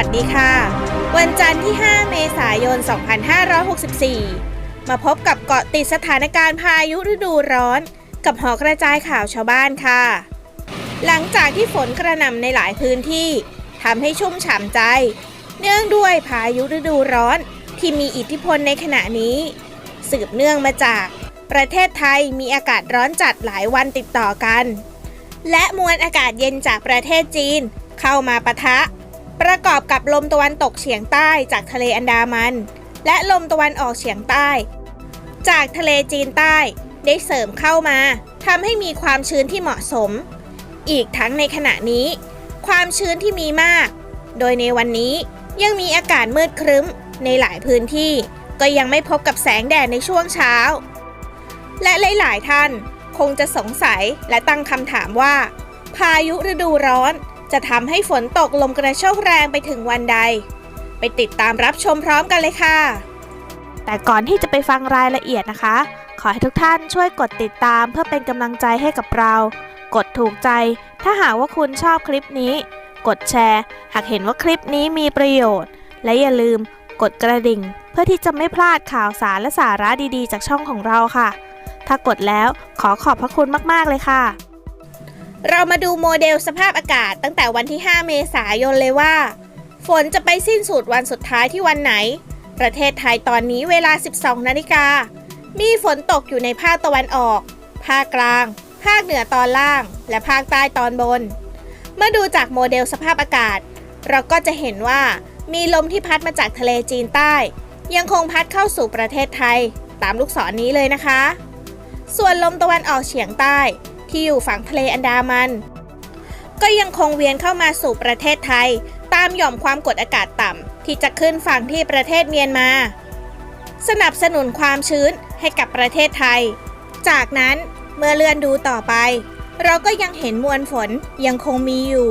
วัสดีค่ะ วันจันทร์ที่ 5 เมษายน 2564 มาพบกับเกาะติดสถานการณ์พายุฤดูร้อน กับหอกระจายข่าวชาวบ้านค่ะ หลังจากที่ฝนกระหน่ำในหลายพื้นที่ทำให้ชุ่มฉ่ำใจ เนื่องด้วยพายุฤดูร้อนที่มีอิทธิพลในขณะนี้ สืบเนื่องมาจาก ประเทศไทยมีอากาศร้อนจัดหลายวันติดต่อกัน และมวลอากาศเย็นจากประเทศจีน เข้ามาปะทะ ประกอบกับลมตะวันตกเฉียงใต้จากทะเลอันดามัน และลมตะวันออกเฉียงใต้ จากทะเลจีนใต้ได้เสริมเข้ามาทำให้มีความชื้นที่เหมาะสม อีกทั้งในขณะนี้ ความชื้นที่มีมาก โดยในวันนี้ยังมีอากาศมืดครึ้มในหลายพื้นที่ก็ยังไม่พบกับแสงแดดในช่วงเช้า และหลาย ๆ ท่านคงจะสงสัยและตั้งคำถามว่า พายุฤดูร้อน จะทำให้ฝนตกลมกระโชกแรงไปถึงวันใด ไปติดตามรับชมพร้อมกันเลยค่ะ แต่ก่อนที่จะไปฟังรายละเอียดนะคะ ขอให้ทุกท่านช่วยกดติดตามเพื่อเป็นกำลังใจให้กับเรา กดถูกใจ ถ้าหากว่าคุณชอบคลิปนี้ กดแชร์ หากเห็นว่าคลิปนี้มีประโยชน์ และอย่าลืมกดกระดิ่ง เพื่อที่จะไม่พลาดข่าวสารและสาระดีๆ จากช่องของเราค่ะ ถ้ากดแล้วขอขอบพระคุณมากๆเลยค่ะ เรามาดูโมเดลสภาพอากาศตั้งแต่วันที่ 5 เมษายนเลยว่า ฝนจะไปสิ้นสุดวันสุดท้ายที่วันไหน ประเทศไทยตอนนี้เวลา 12 นาฬิกา มีฝนตกอยู่ในภาคตะวันออก ภาคกลาง ภาคเหนือตอนล่าง และภาคใต้ตอนบน เมื่อดูจากโมเดลสภาพอากาศ เราก็จะเห็นว่ามีลมที่พัดมาจากทะเลจีนใต้ ยังคงพัดเข้าสู่ประเทศไทย ตามลูกศรนนี้เลยนะคะ ส่วนลมตะวันออกเฉียงใต้ ที่อยู่ฝั่งทะเลอันดามัน ก็ยังคงเวียนเข้ามาสู่ประเทศไทย ตามหย่อมความกดอากาศต่ำที่จะขึ้นฝั่งที่ประเทศเมียนมา สนับสนุนความชื้นให้กับประเทศไทย จากนั้นเมื่อเลื่อนดูต่อไป เราก็ยังเห็นมวลฝนยังคงมีอยู่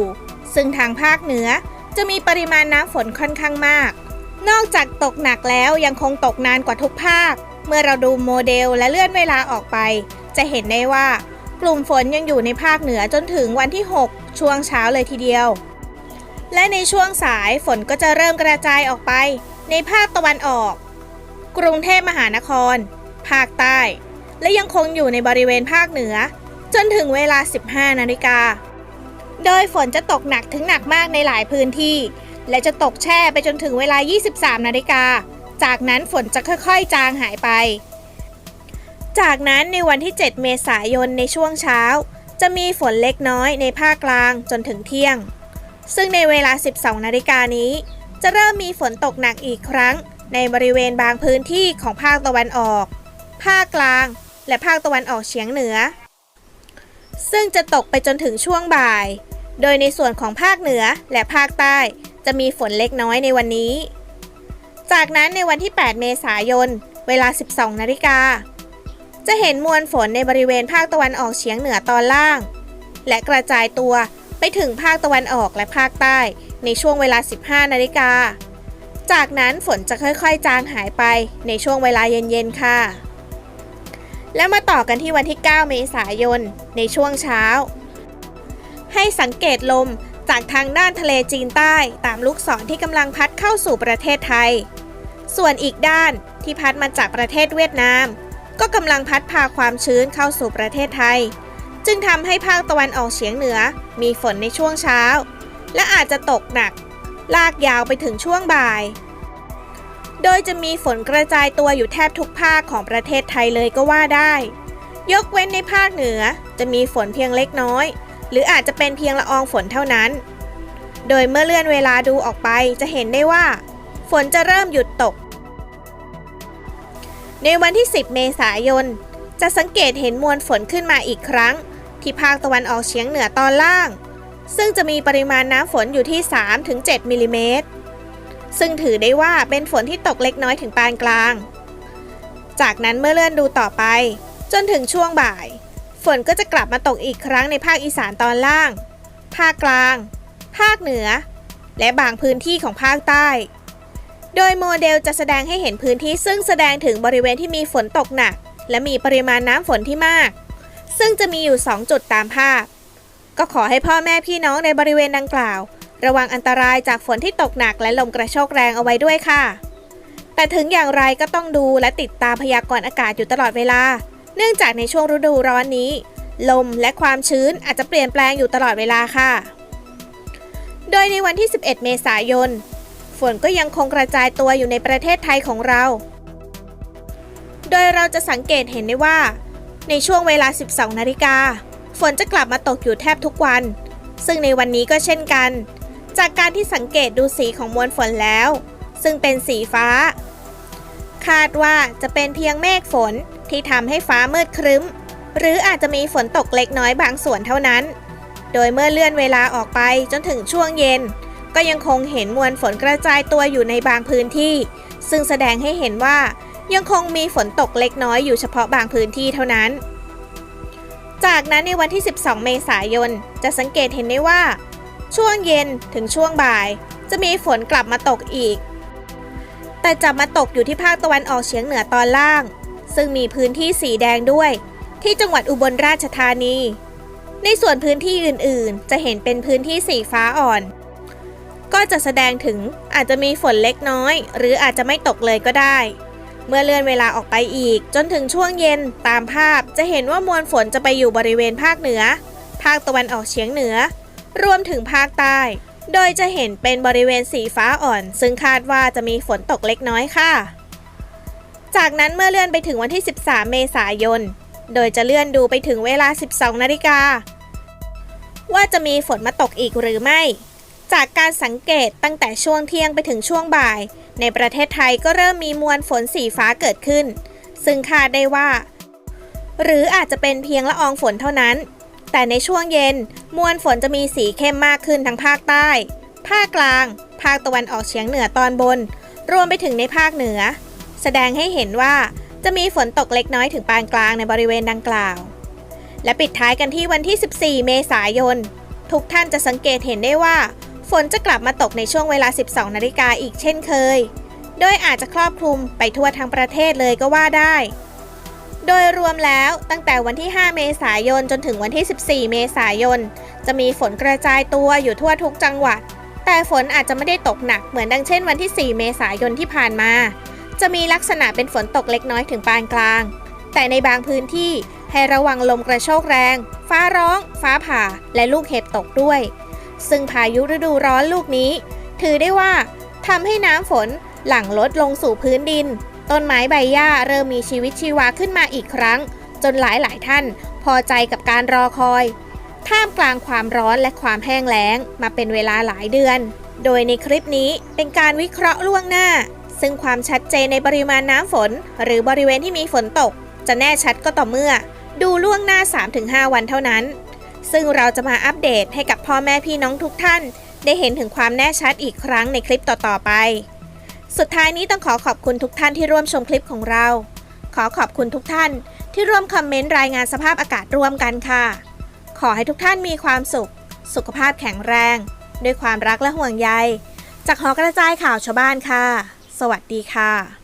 ซึ่งทางภาคเหนือจะมีปริมาณน้ำฝนค่อนข้างมาก นอกจากตกหนักแล้วยังคงตกนานกว่าทุกภาค เมื่อเราดูโมเดลและเลื่อนเวลาออกไป จะเห็นได้ว่า กลุ่มฝนยังอยู่ในภาคเหนือจนถึงวันที่ 6 ช่วงเช้าเลยทีเดียว และในช่วงสายฝนก็จะเริ่มกระจายออกไป ในภาคตะวันออก กรุงเทพมหานคร ภาคใต้ และยังคงอยู่ในบริเวณภาคเหนือ จนถึงเวลา 15 นาฬิกา โดยฝนจะตกหนักถึงหนักมากในหลายพื้นที่ และจะตกแช่ไปจนถึงเวลา 23 นาฬิกา จากนั้นฝนจะค่อยๆ จางหายไป จากนั้นในวันที่ 7 เมษายนในช่วงเช้า จะมีฝนเล็กน้อยในภาคกลางจนถึงเที่ยง ซึ่งในเวลา 12 นาฬิกานี้ จะเริ่มมีฝนตกหนักอีกครั้ง ในบริเวณบางพื้นที่ของภาคตะวันออก ภาคกลาง และภาคตะวันออกเฉียงเหนือ ซึ่งจะตกไปจนถึงช่วงบ่าย โดยในส่วนของภาคเหนือและภาคใต้จะมีฝนเล็กน้อยในวันนี้ จากนั้นในวันที่ 8 เมษายน เวลา 12 นาฬิกา จะเห็นมวลฝนในบริเวณภาคตะวันออกเฉียงเหนือตอนล่าง และกระจายตัวไปถึงภาคตะวันออกและภาคใต้ในช่วงเวลา 15 นาฬิกา จากนั้นฝนจะค่อยๆ จางหายไปในช่วงเวลาเย็นๆ ค่ะ และมาต่อกันที่วันที่ 9 เมษายน ในช่วงเช้า ให้สังเกตลมจากทางด้านทะเลจีนใต้ตามลูกศรที่กำลังพัดเข้าสู่ประเทศไทย ส่วนอีกด้านที่พัดมาจากประเทศเวียดนาม ก็กำลังพัดพาความชื้นเข้าสู่ประเทศไทย จึงทำให้ภาคตะวันออกเฉียงเหนือมีฝนในช่วงเช้า และอาจจะตกหนัก ลากยาวไปถึงช่วงบ่าย โดยจะมีฝนกระจายตัวอยู่แทบทุกภาคของประเทศไทยเลยก็ว่าได้ ยกเว้นในภาคเหนือจะมีฝนเพียงเล็กน้อย หรืออาจจะเป็นเพียงละอองฝนเท่านั้น โดยเมื่อเลื่อนเวลาดูออกไปจะเห็นได้ว่า ฝนจะเริ่มหยุดตก ในวันที่ 10 เมษายน จะสังเกตเห็นมวลฝนขึ้นมาอีกครั้ง ที่ภาคตะวันออกเฉียงเหนือตอนล่าง ซึ่งจะมีปริมาณน้ำฝนอยู่ที่ 3-7มิลลิเมตร ซึ่งถือได้ว่าเป็นฝนที่ตกเล็กน้อยถึงปานกลาง จากนั้นเมื่อเลื่อนดูต่อไป จนถึงช่วงบ่าย ฝนก็จะกลับมาตกอีกครั้งในภาคอีสานตอนล่าง ภาคกลาง ภาคเหนือ และบางพื้นที่ของภาคใต้ โดยโมเดลจะแสดงให้เห็นพื้นที่ซึ่งแสดงถึงบริเวณที่มีฝนตกหนัก และมีปริมาณน้ำฝนที่มาก ซึ่งจะมีอยู่ 2 จุดตามภาพ ก็ขอให้พ่อแม่พี่น้องในบริเวณดังกล่าว ระวังอันตรายจากฝนที่ตกหนักและลมกระโชกแรงเอาไว้ด้วยค่ะ แต่ถึงอย่างไรก็ต้องดูและติดตามพยากรณ์อากาศอยู่ตลอดเวลา เนื่องจากในช่วงฤดูร้อนนี้ ลมและความชื้นอาจจะเปลี่ยนแปลงอยู่ตลอดเวลาค่ะ โดยในวันที่ 11 เมษายน ฝนก็ยังคงกระจายตัวอยู่ในประเทศไทยของเรา โดยเราจะสังเกตเห็นได้ว่า ในช่วงเวลา 12 นาฬิกา ฝนจะกลับมาตกอยู่แทบทุกวัน ซึ่งในวันนี้ก็เช่นกัน จากการที่สังเกตดูสีของมวลฝนแล้ว ซึ่งเป็นสีฟ้า คาดว่าจะเป็นเพียงเมฆฝนที่ทำให้ฟ้ามืดครึ้ม หรืออาจจะมีฝนตกเล็กน้อยบางส่วนเท่านั้น โดยเมื่อเลื่อนเวลาออกไปจนถึงช่วงเย็น ก็ยังคงเห็นมวลฝนกระจายตัวอยู่ในบางพื้นที่ ซึ่งแสดงให้เห็นว่ายังคงมีฝนตกเล็กน้อยอยู่เฉพาะบางพื้นที่เท่านั้น จากนั้นในวันที่ 12 เมษายน จะสังเกตเห็นได้ว่า ช่วงเย็นถึงช่วงบ่าย จะมีฝนกลับมาตกอีก แต่จะมาตกอยู่ที่ภาคตะวันออกเฉียงเหนือตอนล่าง ซึ่งมีพื้นที่สีแดงด้วย ที่จังหวัดอุบลราชธานี ในส่วนพื้นที่อื่นๆ จะเห็นเป็นพื้นที่สีฟ้าอ่อน ก็จะแสดงถึงอาจจะมีฝนเล็กน้อย หรืออาจจะไม่ตกเลยก็ได้ เมื่อเลื่อนเวลาออกไปอีก จนถึงช่วงเย็นตามภาพจะเห็นว่ามวลฝนจะไปอยู่บริเวณภาคเหนือ ภาคตะวันออกเฉียงเหนือ รวมถึงภาคใต้ โดยจะเห็นเป็นบริเวณสีฟ้าอ่อน ซึ่งคาดว่าจะมีฝนตกเล็กน้อยค่ะ จากนั้นเมื่อเลื่อนไปถึงวันที่ 13 เมษายน โดยจะเลื่อนดูไปถึงเวลา 12 นาฬิกาว่าจะมีฝนมาตกอีกหรือไม่ จากการสังเกตตั้งแต่ช่วงเที่ยงไปถึงช่วงบ่าย ในประเทศไทยก็เริ่มมีมวลฝนสีฟ้าเกิดขึ้น ซึ่งคาดได้ว่า หรืออาจจะเป็นเพียงละอองฝนเท่านั้น แต่ในช่วงเย็น มวลฝนจะมีสีเข้มมากขึ้นทั้งภาคใต้ ภาคกลาง ภาคตะวันออกเฉียงเหนือตอนบน รวมไปถึงในภาคเหนือ แสดงให้เห็นว่าจะมีฝนตกเล็กน้อยถึงปานกลางในบริเวณดังกล่าว และปิดท้ายกันที่วันที่ 14 เมษายน ทุกท่านจะสังเกตเห็นได้ว่า ฝนจะกลับมาตกในช่วงเวลา 12 นาฬิกาอีกเช่นเคย โดยอาจจะครอบคลุมไปทั่วทั้งประเทศเลยก็ว่าได้ โดยรวมแล้วตั้งแต่วันที่ 5 เมษายนจนถึงวันที่ 14 เมษายน จะมีฝนกระจายตัวอยู่ทั่วทุกจังหวัด แต่ฝนอาจจะไม่ได้ตกหนักเหมือนดังเช่นวันที่ 4 เมษายนที่ผ่านมา จะมีลักษณะเป็นฝนตกเล็กน้อยถึงปานกลาง แต่ในบางพื้นที่ให้ระวังลมกระโชกแรง ฟ้าร้อง ฟ้าผ่า และลูกเห็บตกด้วย ซึ่งพายุฤดูร้อนลูกนี้ ถือได้ว่าทำให้น้ำฝนหลั่งลดลงสู่พื้นดิน ต้นไม้ใบหญ้าเริ่มมีชีวิตชีวาขึ้นมาอีกครั้ง จนหลายหลายท่าน พอใจกับการรอคอย ท่ามกลางความร้อนและความแห้งแล้งมาเป็นเวลาหลายเดือน โดยในคลิปนี้เป็นการวิเคราะห์ล่วงหน้า ซึ่งความชัดเจนในปริมาณน้ำฝน หรือบริเวณที่มีฝนตก จะแน่ชัดก็ต่อเมื่อ ดูล่วงหน้า 3-5 วันเท่านั้น ซึ่งเราจะมาอัปเดตให้กับพ่อแม่พี่น้องทุกท่าน ได้เห็นถึงความแน่ชัดอีกครั้งในคลิปต่อๆไป สุดท้ายนี้ต้องขอขอบคุณทุกท่านที่ร่วมชมคลิปของเรา ขอขอบคุณทุกท่านที่ร่วมคอมเมนต์รายงานสภาพอากาศร่วมกันค่ะ ขอให้ทุกท่านมีความสุข สุขภาพแข็งแรง ด้วยความรักและห่วงใย จากหอกระจายข่าวชาวบ้านค่ะ สวัสดีค่ะ